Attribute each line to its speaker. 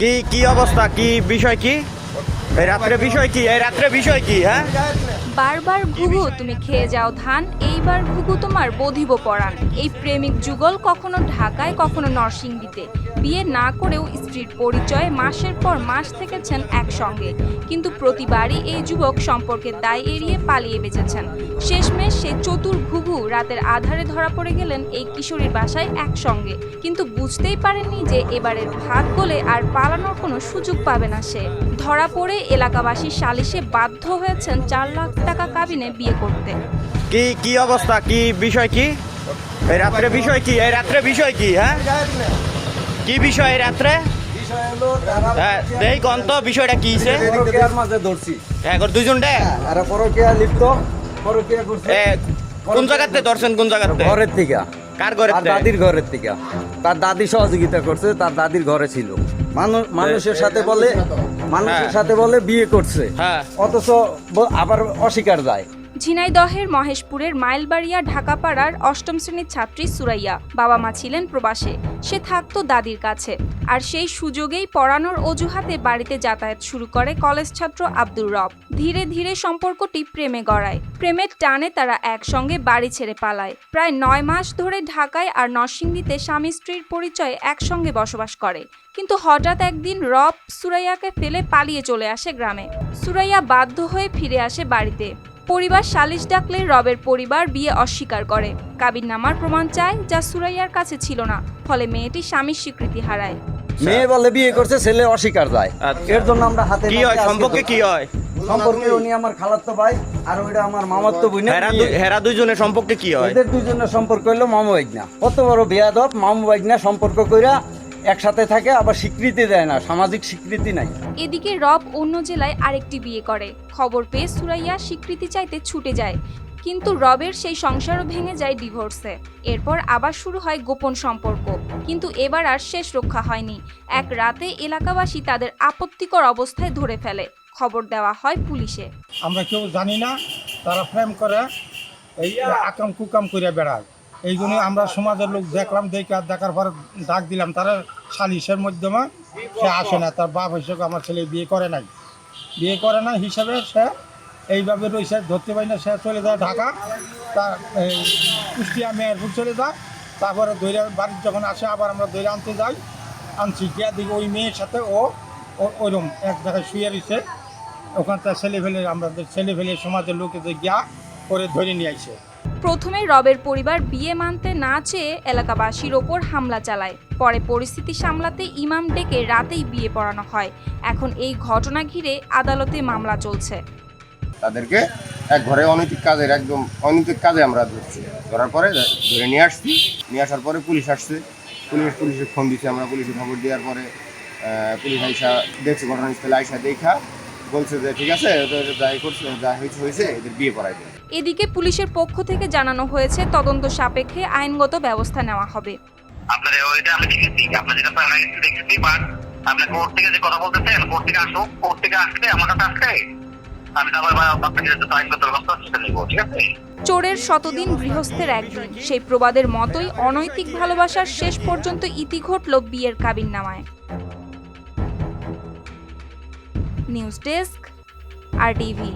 Speaker 1: কি কি অবস্থা? কি বিষয় কি? এই রাত্রে বিষয় কি? এই রাত্রে বিষয় কি হ্যাঁ?
Speaker 2: বারবার ঘুঘু, তুমি খেয়ে যাও ধান, এইবার ঘুঘু তোমার বধিব পরাণ। এই প্রেমিক যুগল কখনো ঢাকায়, কখনো নরসিংদীতে। বিয়ে না করেও স্ত্রীর পরিচয়ে মাসের পর মাস থেকেছেন একসঙ্গে। কিন্তু প্রতিবারই এই যুবক সম্পর্কের দায় এড়িয়ে পালিয়ে বেঁচেছেন। শেষমেশ সে চতুর ঘুঘু রাতের আধারে ধরা পড়ে গেলেন এই কিশোরীর বাসায় একসঙ্গে। কিন্তু বুঝতেই পারেননি যে এবারের ভাত গলে আর পালানোর কোনো সুযোগ পাবে না সে। ধরা পড়ে এলাকাবাসী সালিশে বাধ্য হয়েছেন চার লাখ টাকা কাবিনে বিয়ে করতে।
Speaker 1: কি কি অবস্থা? কি বিষয় কি? এই রাত্রে বিষয় কি? এই রাত্রে বিষয় কি হ্যাঁ? কি বিষয় এই রাত্রে? হ্যাঁ এই গন্ত বিষয়টা কি?
Speaker 3: মাঝে ধরছি।
Speaker 1: এখন দুইজন ডে
Speaker 3: আর পরকীয়া লিপ্ত পরকীয়া করছে।
Speaker 1: এ, কোন জায়গাতে ধরছেন কোন জায়গাতে?
Speaker 3: ঘরের থেকে।
Speaker 1: কার ঘরে
Speaker 3: তার দাদির ঘরের থেকে। তার দাদি সহযোগিতা করছে তার দাদির ঘরে ছিল। মানুষ মানুষের সাথে বলে মানুষের
Speaker 1: হ্যাঁ।
Speaker 3: সাথে বলে বিয়ে করছে।
Speaker 1: হ্যাঁ।
Speaker 3: অথচ আবার অস্বীকার যায়।
Speaker 2: ঝিনাইদহের মহেশপুরের মাইলবাড়িয়া ঢাকাপাড়ার অষ্টম শ্রেণির ছাত্রী সুরাইয়া। বাবা মা ছিলেন প্রবাসে। সে থাকতো দাদির কাছে। আর সেই সুযোগেই পড়ানোর অজুহাতে বাড়িতে যাতায়াত শুরু করে কলেজ ছাত্র আব্দুর রব। ধীরে ধীরে সম্পর্কটি প্রেমে গড়ায়। প্রেমের টানে তারা একসঙ্গে বাড়ি ছেড়ে পালায়। প্রায় নয় মাস ধরে ঢাকায় আর নরসিংদীতে স্বামী স্ত্রীর পরিচয়ে একসঙ্গে বসবাস করে। কিন্তু হঠাৎ একদিন রব সুরাইয়াকে ফেলে পালিয়ে চলে আসে গ্রামে। সুরাইয়া বাধ্য হয়ে ফিরে আসে বাড়িতে। পরিবার সালিশ ডাকলে রবের পরিবার বিয়ে অস্বীকার করে। কাবিননামার প্রমাণ চায় যা সুরাইয়ার কাছে ছিল না ফলে মেয়েটি স্বামীর স্বীকৃতি হারায়।
Speaker 3: মেয়ে বলে বিয়ে করছে ছেলে অস্বীকার যায়।
Speaker 1: আচ্ছা।
Speaker 3: এর জন্য আমরা হাতে
Speaker 1: কি হয় সম্পর্কে কি হয়?
Speaker 3: সম্পর্কে উনি আমার খালাতো ভাই আর ওইটা আমার মামাতো বোন
Speaker 1: হেরা দুই- হেরা দুইজনের সম্পর্কে কি হয়?
Speaker 3: এদের দুজনের সম্পর্ক হলো মামু বাইগনা কত বড় বেয়াদব মামু বাইগনা সম্পর্ক কইরা একসাথে থাকে আবার স্বীকৃতি দেয় না সামাজিক স্বীকৃতি নাই।
Speaker 2: এদিকে রব অন্য জেলায় আরেকটি বিয়ে করে। খবর পেয়ে সুরাইয়া স্বীকৃতি চাইতে ছুটে যায়। কিন্তু রবের সেই সংসারও ভেঙে যায় ডিভোর্সে। এরপর আবার শুরু হয় গোপন সম্পর্ক। কিন্তু এবার আর শেষ রক্ষা হয়নি। এক রাতে এলাকাবাসী তাদের আপত্তিকর অবস্থায় ধরে ফেলে। খবর দেওয়া হয় পুলিশে।
Speaker 4: আমরা কেউ জানি না তারা প্রেম করে এই আকাম কুকাম করে বেড়ায়। এই জন্য আমরা সমাজের লোক দেখলাম, দেখে আর দেখার পর ডাক দিলাম, তারা সালিশের মাধ্যমে সে আসে না, তার বাপ হিসেবে আমার ছেলে বিয়ে করে নাই। বিয়ে করে না হিসেবে সে এইভাবে রয়েছে, ধরতে পারি না, সে চলে যায় ঢাকা তার কুষ্টিয়া মেয়েরপুর চলে যায়, তারপরে দৈরা বাড়ির যখন আসে, আবার আমরা দৈরা আনতে যাই, আনছি, গিয়া দিকে ওই মেয়ের সাথে ও ওইরকম এক জায়গায় শুয়ে রয়েছে ওখানটা ছেলে ফেলে আমাদের ছেলে ফেলে সমাজের লোকেদের গিয়া করে ধরে নিয়ে
Speaker 2: প্রথমে রবের পরিবার বিয়ে মানতে না চেয়ে এলাকাবাসীর ওপর হামলা চালায়। পরে পরিস্থিতি সামলাতে ইমাম ডেকে রাতেই বিয়ে পড়ানো হয়। এখন এই ঘটনা ঘিরে আদালতে মামলা চলছে।
Speaker 5: তাদেরকে এক ঘরে অনৈতিক কাজের একদম অনৈতিক কাজে আমরা ধরছি। ধরার পরে ধরে নিয়ে আসছি। নিয়ে আসার পরে পুলিশ আসছে। পুলিশ পুলিশে ফোন দিচ্ছে আমরা পুলিশে খবর দেওয়ার পরে পুলিশ আইসা দেখছে, ঘটনাস্থলে আইসা দেখা। বলছে যে ঠিক আছে যাই করছে যা হয়েছে হয়েছে এদের বিয়ে করাই দেবে
Speaker 2: এদিকে পুলিশের পক্ষ থেকে জানানো হয়েছে তদন্ত সাপেক্ষে আইনগত ব্যবস্থা নেওয়া হবে।
Speaker 6: আপনাদের ওইটা আমি দেখেছি আপনার যেটা প্যারালাইজ দেখেছি বাট আপনি কোর্ট থেকে যে কথা বলতেছেন কোর্ট থেকে আসুক কোর্ট থেকে আসলে আমার কাছে আসলে আমি তারপর বা যে আইনগত ব্যবস্থা সেটা নিবো ঠিক আছে?
Speaker 2: চোরের শতদিন গৃহস্থের একদিন সেই প্রবাদের মতোই অনৈতিক ভালোবাসার শেষ পর্যন্ত ইতি ঘটল বিয়ের কাবিন নামায় নিউজ ডেস্ক আর টিভি।